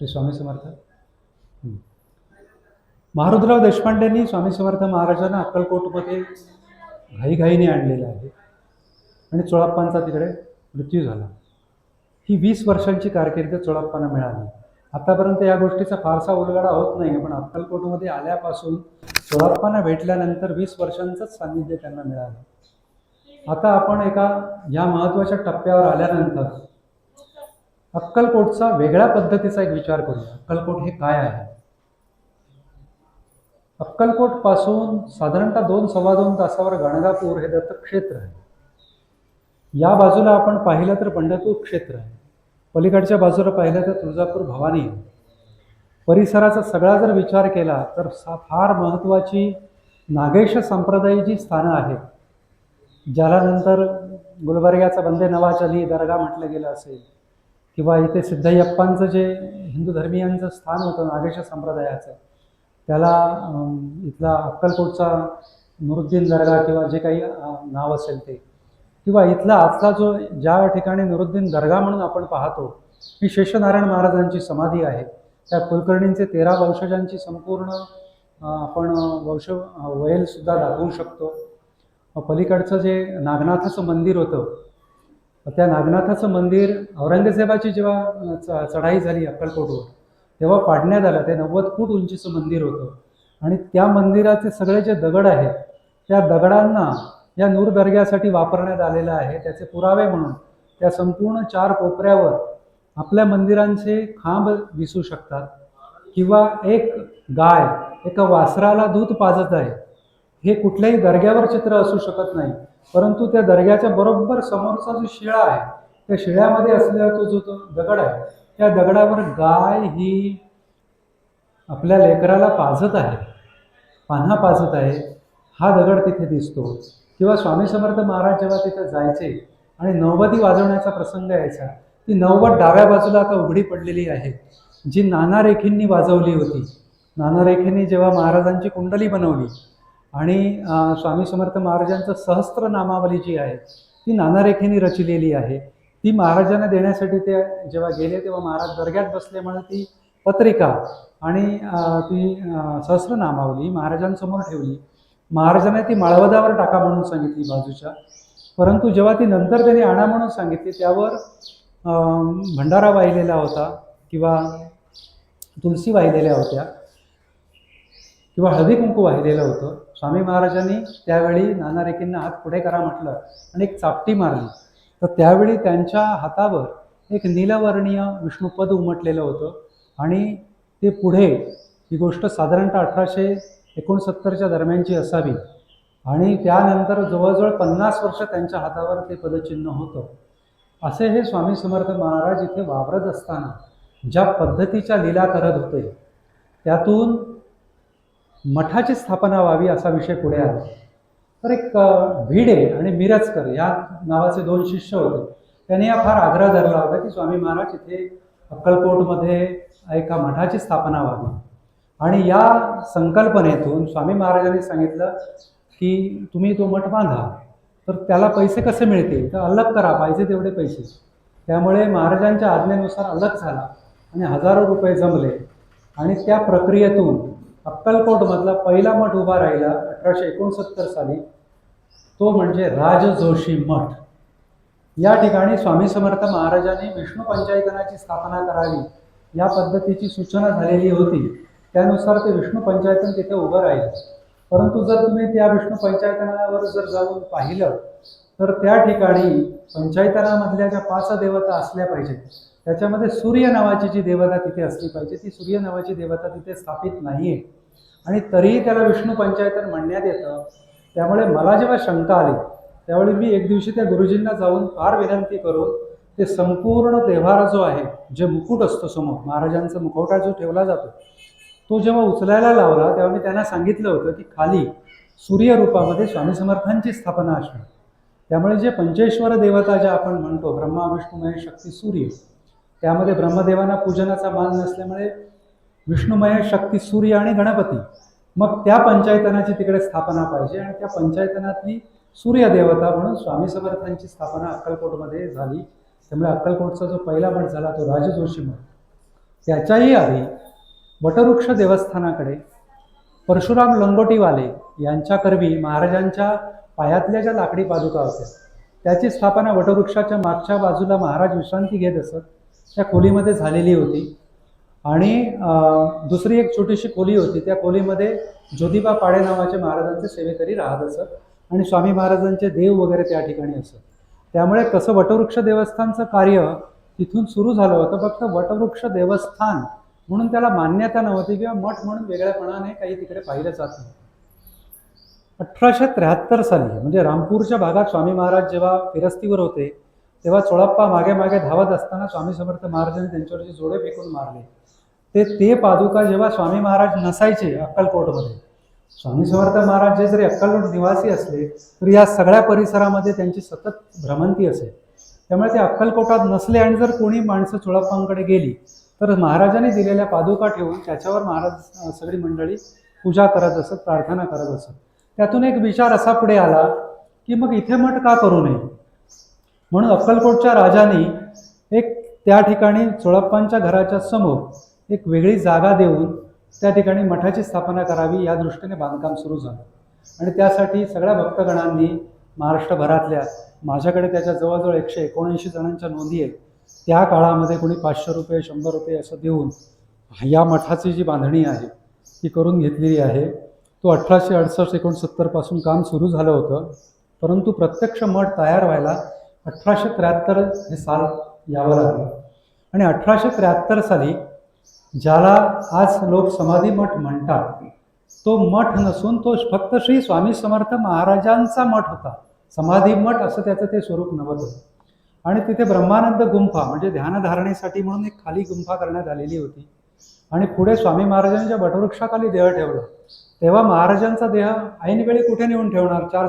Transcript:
श्री स्वामी समर्थ. महारुद्रराव देशपांडेंनी स्वामी समर्थ महाराजांना अक्कलकोटमध्ये घाईघाईने आणलेलं आहे. आणि चोळाप्पांचा तिकडे मृत्यू झाला. ही वीस वर्षांची कारकीर्द चोळाप्पांना मिळाली. आतापर्यंत या गोष्टीचा फारसा उलगडा होत नाही पण अक्कलकोटमध्ये आल्यापासून चोळाप्पांना भेटल्यानंतर वीस वर्षांचंच सान्निध्य त्यांना मिळालं. आता आपण एका या महत्त्वाच्या टप्प्यावर आल्यानंतर अक्कलकोटचा वेगळ्या पद्धतीचा एक विचार करूया. अक्कलकोट हे काय आहे? अक्कलकोटपासून साधारणतः दोन सव्वा दोन तासावर गणगापूर हे दत्तक्षेत्र आहे. या बाजूला आपण पाहिलं तर पंढरपूर क्षेत्र आहे. पलीकडच्या बाजूला पाहिलं तर तुळजापूर भवानी आहे. परिसराचा सगळा जर विचार केला तर सा फार महत्त्वाची नागेश संप्रदायाची स्थानं आहेत. ज्याला नंतर गुलबर्ग्याचा बंदे नवाज दर्गा म्हटलं गेलं असेल. किंवा इथे सिद्धयप्पांचं जे हिंदू धर्मियांचं स्थान होतं नागेश्वर संप्रदायाचं त्याला इथला अक्कलकोटचा नुरुद्दीन दर्गा किंवा जे काही नाव असेल ते. किंवा इथला आजचा जो ज्या ठिकाणी नुरुद्दीन दर्गा म्हणून आपण पाहतो ही शेषनारायण महाराजांची समाधी आहे. त्या कुलकर्णींचे तेरा वंशजांची संपूर्ण आपण वंश वयलसुद्धा दाखवू शकतो. पलीकडचं जे नागनाथाचं मंदिर होतं त्या नागनाथाचं मंदिर औरंगजेबाची जेव्हा च चढाई झाली अक्कलकोटवर तेव्हा पाडण्यात आलं. ते नव्वद फूट उंचीचं मंदिर होतं. आणि त्या मंदिराचे सगळे जे दगड आहेत त्या दगडांना या नूर दर्ग्यासाठी वापरण्यात आलेलं आहे. त्याचे पुरावे म्हणून त्या संपूर्ण चार कोपऱ्यावर आपल्या मंदिरांचे खांब दिसू शकतात. किंवा एक गाय एका वासराला दूध पाजत आहे. हे कुठल्याही दर्ग्यावर चित्र असू शकत नाही. परंतु त्या दर्ग्याच्या बरोबर समोरचा जो शिळा आहे त्या शिळ्यामध्ये असलेला तो जो तो दगड आहे त्या दगडावर गाय ही आपल्या लेकराला पाजत आहे पान्हा पाजत आहे. हा दगड तिथे दिसतो. किंवा स्वामी समर्थ महाराज जेव्हा तिथे जायचे आणि नववदी वाजवण्याचा प्रसंग यायचा ती नव्वद डाव्या बाजूला आता उघडी पडलेली आहे. जी नाना रेखींनी वाजवली होती. नाना रेखेंनी जेव्हा महाराजांची कुंडली बनवली आणि स्वामी समर्थ महाराजांचं सहस्त्र नामावली जी आहे ती नाना रचलेली आहे. ती महाराजांना देण्यासाठी ते जेव्हा गेले तेव्हा महाराज दर्ग्यात बसल्यामुळे ती पत्रिका आणि ती सहस्त्र नामावली महाराजांसमोर ठेवली. महाराजांना ती माळवदावर टाका म्हणून सांगितली बाजूच्या. परंतु जेव्हा ती नंतर त्यांनी आणा म्हणून सांगितली त्यावर भंडारा वाहिलेला होता किंवा तुलसी वाहिलेल्या होत्या. किंवा हळदी कुंकू वाहिलेलं होतं. स्वामी महाराजांनी त्यावेळी नाना रेखींना हात पुढे करा म्हटलं आणि एक चापटी मारली. तर त्यावेळी त्यांच्या हातावर एक नीलवर्णीय विष्णुपद उमटलेलं होतं आणि ते पुढे ही गोष्ट साधारणतः अठराशे एकोणसत्तरच्या दरम्यानची असावी. आणि त्यानंतर जवळजवळ पन्नास वर्ष त्यांच्या हातावर ते पदचिन्ह होतं. असे हे स्वामी समर्थ महाराज इथे वावरत असताना ज्या पद्धतीच्या लीला करत होते त्यातून मठाची स्थापना व्हावी असा विषय पुढे आला. तर एक भिडे आणि मिरजकर या नावाचे दोन शिष्य होते. त्यांनी हा फार आग्रह धरला होता की स्वामी महाराज इथे अक्कलकोटमध्ये एका मठाची स्थापना व्हावी. आणि या संकल्पनेतून स्वामी महाराजांनी सांगितलं की तुम्ही तो मठ बांधा. तर त्याला पैसे कसे मिळतील? तर अलग करा पाहिजे तेवढे पैसे. त्यामुळे महाराजांच्या आज्ञेनुसार अलग झाला आणि हजारो रुपये जमले. आणि त्या प्रक्रियेतून अक्कलकोटमधला पहिला मठ उभा राहिला अठराशे एकोणसत्तर साली. तो म्हणजे राजजोशी मठ. या ठिकाणी स्वामी समर्थ महाराजांनी विष्णू पंचायतनाची स्थापना करावी या पद्धतीची सूचना झालेली होती. त्यानुसार ते विष्णू पंचायतन तिथे उभं राहिलं. परंतु जर तुम्ही त्या विष्णू पंचायतनावर जर जाऊन पाहिलं तर त्या ठिकाणी पंचायतनामधल्या ज्या पाच देवता असल्या पाहिजेत त्याच्यामध्ये सूर्य नावाची जी देवता तिथे असली पाहिजे ती सूर्य नावाची देवता तिथे स्थापित नाही आहे आणि तरीही त्याला विष्णू पंचायतन म्हणण्यात येतं. त्यामुळे मला जेव्हा शंका आली त्यावेळी मी एक दिवशी त्या गुरुजींना जाऊन फार विनंती करून ते संपूर्ण देव्हारा जो आहे जे मुकुट असतो समोर महाराजांचा मुखवटा जो ठेवला जातो तो जेव्हा उचलायला लावला तेव्हा मी त्यांना सांगितलं होतं की खाली सूर्य रूपामध्ये स्वामी समर्थांची स्थापना असणार. त्यामुळे जे पंचेश्वर देवता ज्या आपण म्हणतो ब्रह्मा विष्णू महेश शक्ती सूर्य त्यामध्ये ब्रह्मदेवांना पूजनाचा मान नसल्यामुळे विष्णुमय शक्ती सूर्य आणि गणपती. मग त्या पंचायतनाची तिकडे स्थापना पाहिजे आणि त्या पंचायतनातली सूर्यदेवता म्हणून स्वामी समर्थांची स्थापना अक्कलकोटमध्ये झाली. त्यामुळे अक्कलकोटचा जो पहिला मठ झाला तो राजजोशी मठ. त्याच्याही आधी वटवृक्ष देवस्थानाकडे परशुराम लंगोटीवाले यांच्याकरवी महाराजांच्या पायातल्या ज्या लाकडी पादुका होत्या त्याची स्थापना वटवृक्षाच्या मागच्या बाजूला महाराज विश्रांती घेत असत त्या खोलीमध्ये झालेली होती. आणि दुसरी एक छोटीशी खोली होती. त्या खोलीमध्ये ज्योतिबा पाडे नावाचे महाराजांचे सेवेकरी राहत असत आणि स्वामी महाराजांचे देव वगैरे त्या ठिकाणी असत. त्यामुळे कसं वटवृक्ष देवस्थानचं कार्य तिथून सुरू झालं होतं फक्त वटवृक्ष देवस्थान म्हणून त्याला मान्यता नव्हती किंवा मठ म्हणून वेगळ्यापणाने काही तिकडे पाहिलं जात नव्हतं. अठराशे त्र्याहत्तर साली म्हणजे रामपूरच्या भागात स्वामी महाराज जेव्हा फिरस्तीवर होते तेव्हा चोळाप्पा मागे मागे धावत असताना स्वामी समर्थ महाराजांनी त्यांच्यावरचे जोडे फेकून मारले. ते ते पादुका जेव्हा स्वामी महाराज नसायचे अक्कलकोटमध्ये स्वामी समर्थ महाराज जे जरी अक्कलकोट निवासी असले तरी या सगळ्या परिसरामध्ये त्यांची सतत भ्रमंती असे. त्यामुळे ते अक्कलकोटात नसले आणि जर कोणी माणसं चुळप्पांकडे गेली तर महाराजांनी दिलेल्या पादुका ठेवून त्याच्यावर महाराज सगळी मंडळी पूजा करत असत प्रार्थना करत असत. त्यातून एक विचार असा पुढे आला की मग इथे मठ का करू नये? म्हणून अक्कलकोटच्या राजांनी एक त्या ठिकाणी चोळप्पांच्या घराच्या समोर एक वेगळी जागा देऊन त्या ठिकाणी मठाची स्थापना करावी या दृष्टीने बांधकाम सुरू झालं. आणि त्यासाठी सगळ्या भक्तगणांनी महाराष्ट्रभरातल्या माझ्याकडे त्याच्या जवळजवळ एकशे एकोणऐंशी जणांच्या नोंदी आहेत त्या काळामध्ये कोणी पाचशे रुपये शंभर रुपये असं देऊन या मठाची जी बांधणी आहे ती करून घेतलेली आहे. तो अठराशे अडसष्ट एकोणसत्तरपासून काम सुरू झालं होतं परंतु प्रत्यक्ष मठ तयार व्हायला अठराशे त्र्याहत्तर हे साल यावं लागलं. आणि अठराशे त्र्याहत्तर साली ज्याला आज लोक समाधी मठ म्हणतात. तो मठ नसून तो फक्त श्री स्वामी समर्थ महाराजांचा मठ होता. समाधी मठ असं त्याचं ते स्वरूप नव्हतं. आणि तिथे ब्रह्मानंद गुंफा म्हणजे ध्यानधारणेसाठी म्हणून एक खाली गुंफा करण्यात आलेली होती. आणि पुढे स्वामी महाराजांच्या वटवृक्षाखाली देह ठेवलं. तेव्हा महाराजांचा देह ऐनवेळी कुठे नेऊन ठेवणार? चार